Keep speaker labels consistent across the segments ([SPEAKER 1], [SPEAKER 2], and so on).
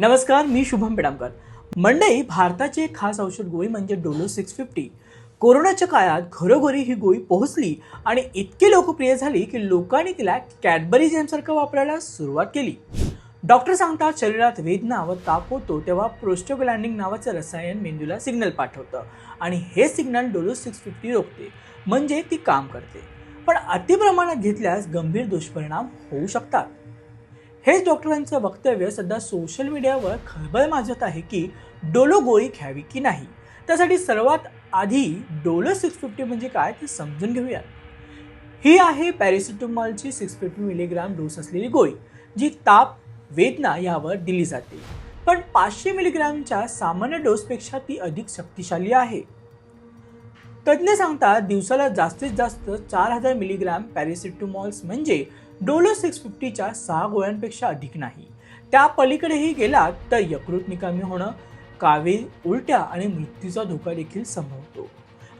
[SPEAKER 1] नमस्कार मी शुभम पेडामकर. मंडई भारताची एक खास औषध गोळी म्हणजे डोलो सिक्स फिफ्टी कोरोनाच्या काळात घरोघरी ही गोळी पोहोचली आणि इतकी लोकप्रिय झाली की लोकांनी तिला कॅडबरी जेमसारखं वापरायला सुरुवात केली. डॉक्टर सांगतात शरीरात वेदना व ताप होतो तेव्हा प्रोस्टोग्लँडिंग नावाचं रसायन मेंदूला सिग्नल पाठवतं आणि हे सिग्नल डोलो सिक्स फिफ्टी रोखते. म्हणजे ती काम करते. पण अतिप्रमाणात घेतल्यास गंभीर दुष्परिणाम होऊ शकतात. हेच डॉक्टरांचं वक्तव्य सध्या सोशल मीडियावर खळबळ माजत आहे की डोलो गोळी घ्यावी की नाही? त्यासाठी सर्वात आधी डोलो सिक्स फिफ्टी म्हणजे काय ते समजून घेऊया ही आहे पॅरेसिटोमॉलची सिक्स फिफ्टी मिलीग्राम डोस असलेली गोळी जी ताप वेदना यावर दिली जाते. पण पाचशे मिलीग्रामच्या सामान्य डोसपेक्षा ती अधिक शक्तिशाली आहे. तज्ज्ञ सांगतात दिवसाला जास्तीत जास्त चार हजार मिलीग्राम पॅरेसिटोमॉल्स म्हणजे डोलो सिक्स फिफ्टीच्या सहा गोळ्यांपेक्षा अधिक नाही. त्या पलीकडेही गेलात तर यकृत निकामी होणं कावीळ उलट्या आणि मृत्यूचा धोका देखील संभवतो.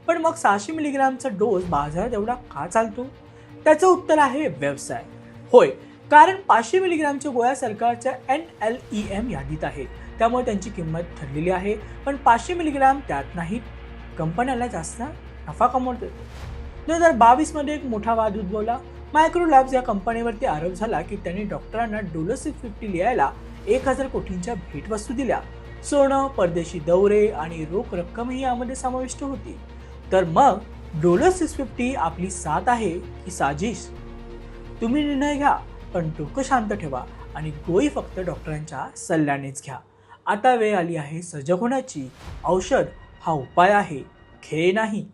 [SPEAKER 1] पण मग सहाशे मिलीग्रामचा डोस बाजारात एवढा का चालतो? त्याचं उत्तर आहे व्यवसाय. होय कारण पाचशे मिलीग्रामच्या गोळ्या सरकारच्या एन एल ई एम यादीत आहेत. त्यामुळे त्यांची किंमत ठरलेली आहे. पण पाचशे मिलीग्राम त्यात नाहीत. कंपन्याला जास्त नफा कमवतो. दोन हजार बावीसमध्ये एक मोठा वाद उद्भवला. मायक्रो लॅब्स या कंपनीवरती आरोप झाला की त्यांनी डॉक्टरांना डोलोसिक फिफ्टी लिहायला एक हजार कोटींच्या भेटवस्तू दिल्या. सोनं परदेशी दौरे आणि रोख रक्कमही यामध्ये समाविष्ट होती. तर मग डोलो सिक्स फिफ्टी आपली साथ आहे की साजिश? तुम्ही निर्णय घ्या पण डोकं शांत ठेवा आणि गोळी फक्त डॉक्टरांच्या सल्ल्यानेच घ्या. आता वेळ आली आहे सजग होण्याची. औषध हा उपाय आहे खेळ नाही.